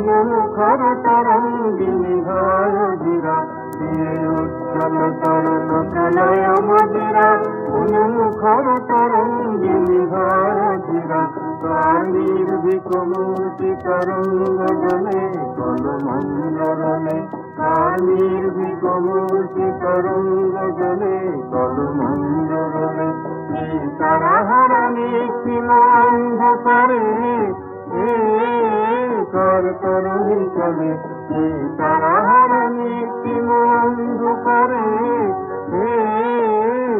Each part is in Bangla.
মুখর তরঙ্গিনী ধীরা দিয়ে উচ্ছল তরল প্রলয় মদিরা মুখর তরঙ্গিনী ধীরা প্রাণীর বিকমূর্তি তরঙ্গ জলে কলমঙ্গলে প্রাণীর বিকমূর্তি তরঙ্গ জলে কলমঙ্গলে তারা হারা নিশ্চিম অন্ধকারে তার তরুণ চলে সেই তারা হারানি একটি মন করে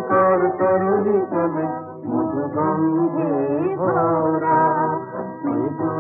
তার তরুণ চলে মধুগন্ধে ভরা মৃদু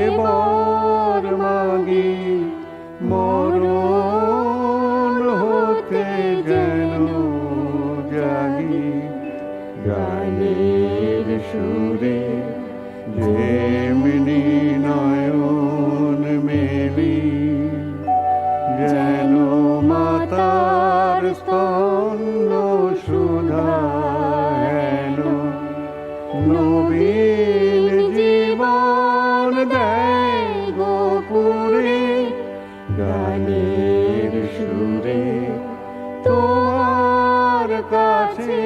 এবার মাগি মরণ হতে যেন জাগি। গানের সুরে যেমনি সুরে তোমার কাছে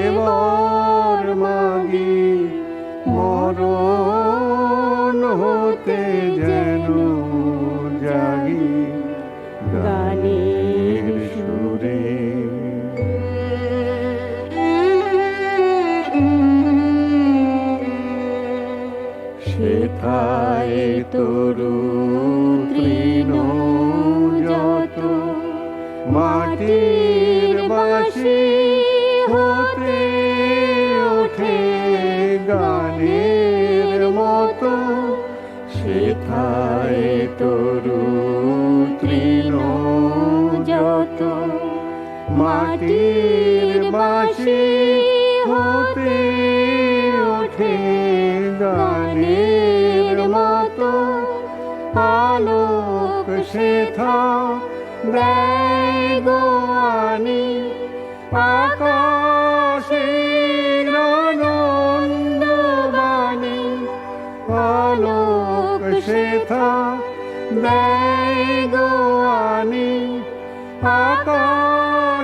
এবার মাগি মরণ হতে যেন মাটির বাসি হতে ওঠে গানের মতো আলোক দেয় গোয়ানি আকাশে আনন্দ বাণী। আলোক শেথা দেয় গোয়ানি আকাশে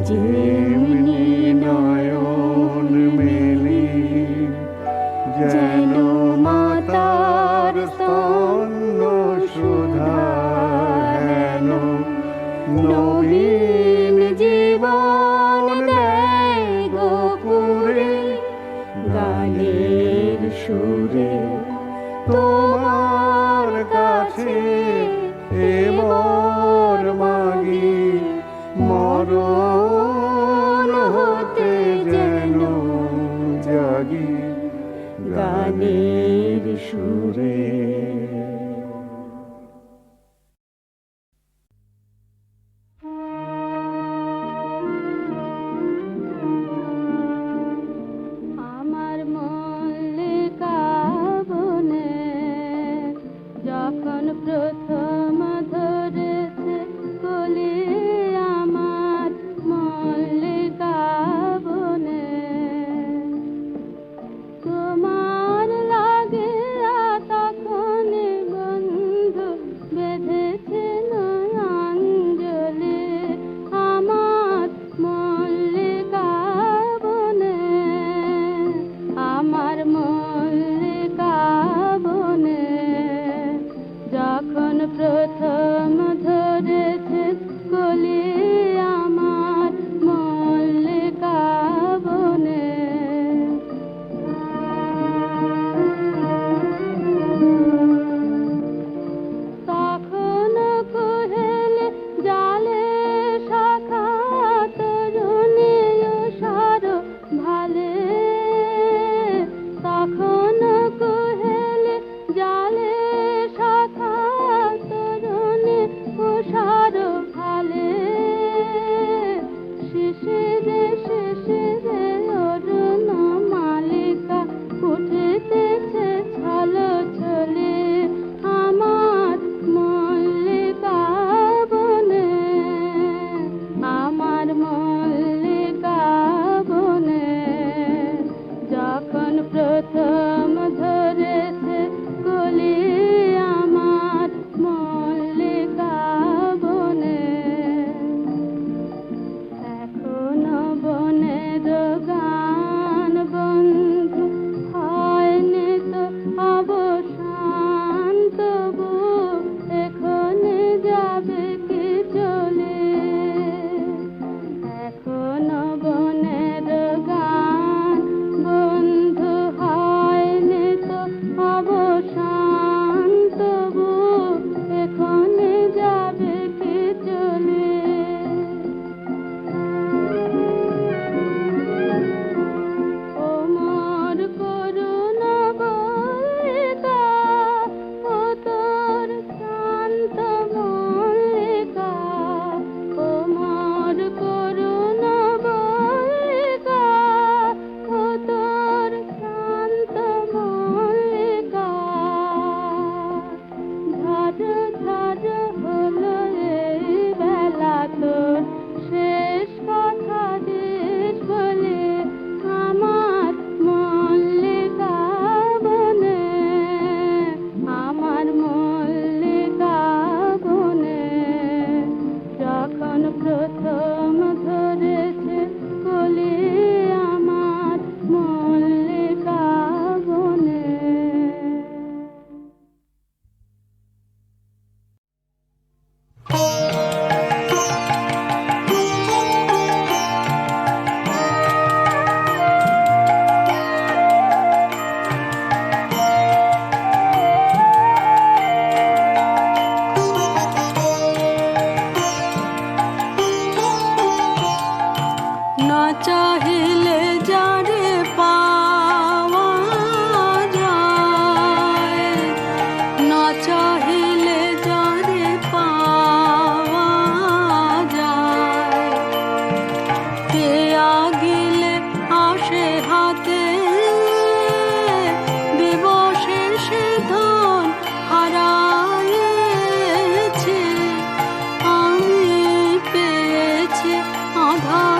Germany. জাগি গানের সুরে। rendra